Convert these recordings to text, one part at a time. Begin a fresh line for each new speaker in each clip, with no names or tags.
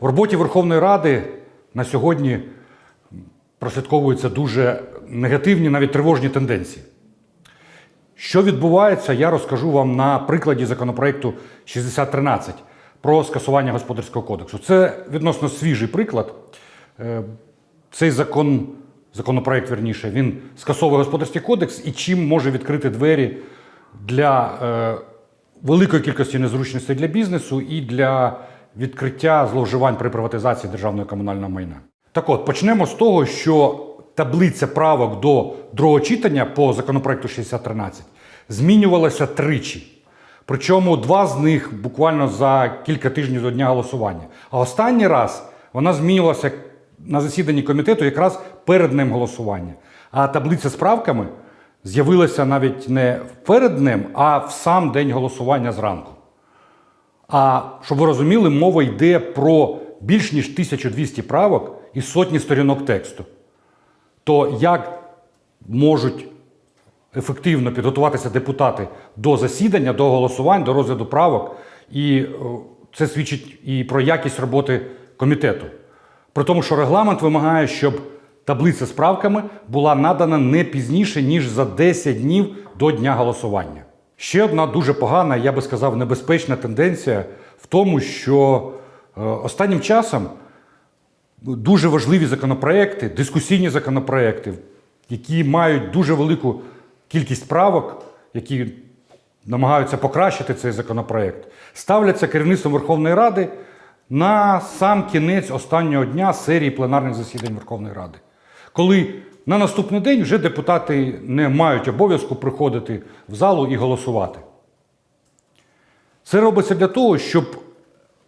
В роботі Верховної Ради на сьогодні прослідковуються дуже негативні, навіть тривожні тенденції. Що відбувається, я розкажу вам на прикладі законопроекту 6013 про скасування господарського кодексу. Це відносно свіжий приклад. Е, Цей закон, законопроект, верніше, він скасовує господарський кодекс і чим може відкрити двері для е, великої кількості незручностей для бізнесу і для відкриття зловживань при приватизації державного комунального майна. Так от, почнемо з того, що таблиця правок до другого читання по законопроекту 6013 змінювалася тричі. Причому два з них буквально за кілька тижнів до дня голосування. А останній раз вона змінювалася на засіданні комітету якраз перед днем голосування. А таблиця з правками з'явилася навіть не перед днем, а в сам день голосування зранку. А щоб ви розуміли, мова йде про більш ніж 1200 правок і сотні сторінок тексту. То як можуть ефективно підготуватися депутати до засідання, до голосувань, до розгляду правок, і це свідчить і про якість роботи комітету. При тому, що регламент вимагає, щоб таблиця з правками була надана не пізніше, ніж за 10 днів до дня голосування. Ще одна дуже погана, я би сказав, небезпечна тенденція в тому, що е, останнім часом дуже важливі законопроекти, дискусійні законопроекти, які мають дуже велику кількість правок, які намагаються покращити цей законопроект, ставляться керівництвом Верховної Ради на сам кінець останнього дня серії пленарних засідань Верховної Ради. Коли на наступний день вже депутати не мають обов'язку приходити в залу і голосувати. Це робиться для того, щоб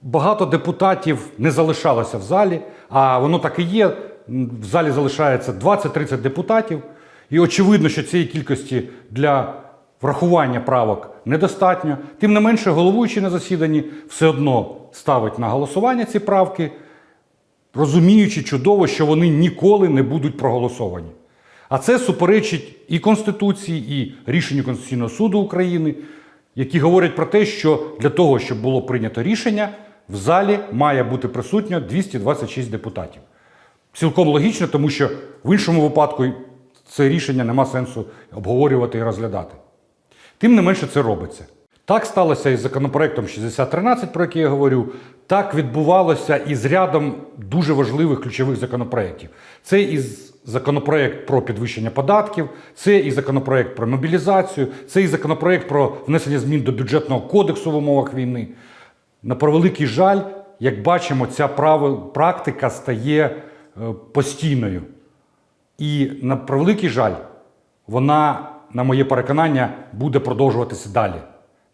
багато депутатів не залишалося в залі, а воно так і є. В залі залишається 20-30 депутатів. І очевидно, що цієї кількості для врахування правок недостатньо. Тим не менше, головуючий на засіданні все одно ставить на голосування ці правки, розуміючи чудово, що вони ніколи не будуть проголосовані. А це суперечить і Конституції, і рішенню Конституційного суду України, які говорять про те, що для того, щоб було прийнято рішення, в залі має бути присутньо 226 депутатів. Цілком логічно, тому що в іншому випадку це рішення нема сенсу обговорювати і розглядати. Тим не менше це робиться. Так сталося із законопроектом 6013, про який я говорю. Так відбувалося і з рядом дуже важливих ключових законопроєктів. Це і законопроект про підвищення податків, це і законопроект про мобілізацію, це і законопроект про внесення змін до бюджетного кодексу в умовах війни. На превеликий жаль, як бачимо, ця практика стає е, постійною. І на превеликий жаль, вона, на моє переконання, буде продовжуватися далі.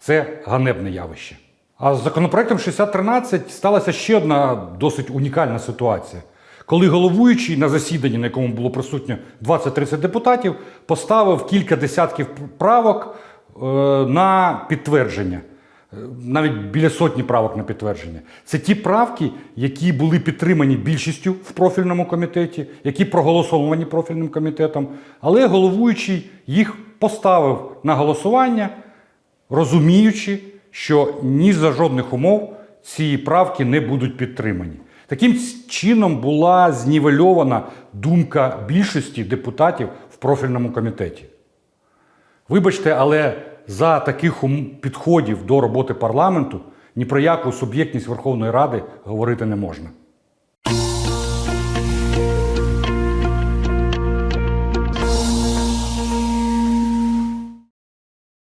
Це ганебне явище. А з законопроектом 6013 сталася ще одна досить унікальна ситуація. Коли головуючий на засіданні, на якому було присутньо 20-30 депутатів, поставив кілька десятків правок е, на підтвердження навіть біля сотні правок на підтвердження. Це ті правки, які були підтримані більшістю в профільному комітеті, які проголосовані профільним комітетом, але головуючий їх поставив на голосування, розуміючи, що ні за жодних умов ці правки не будуть підтримані. Таким чином була знівельована думка більшості депутатів в профільному комітеті. Вибачте, але за таких підходів до роботи парламенту ні про яку суб'єктність Верховної Ради говорити не можна.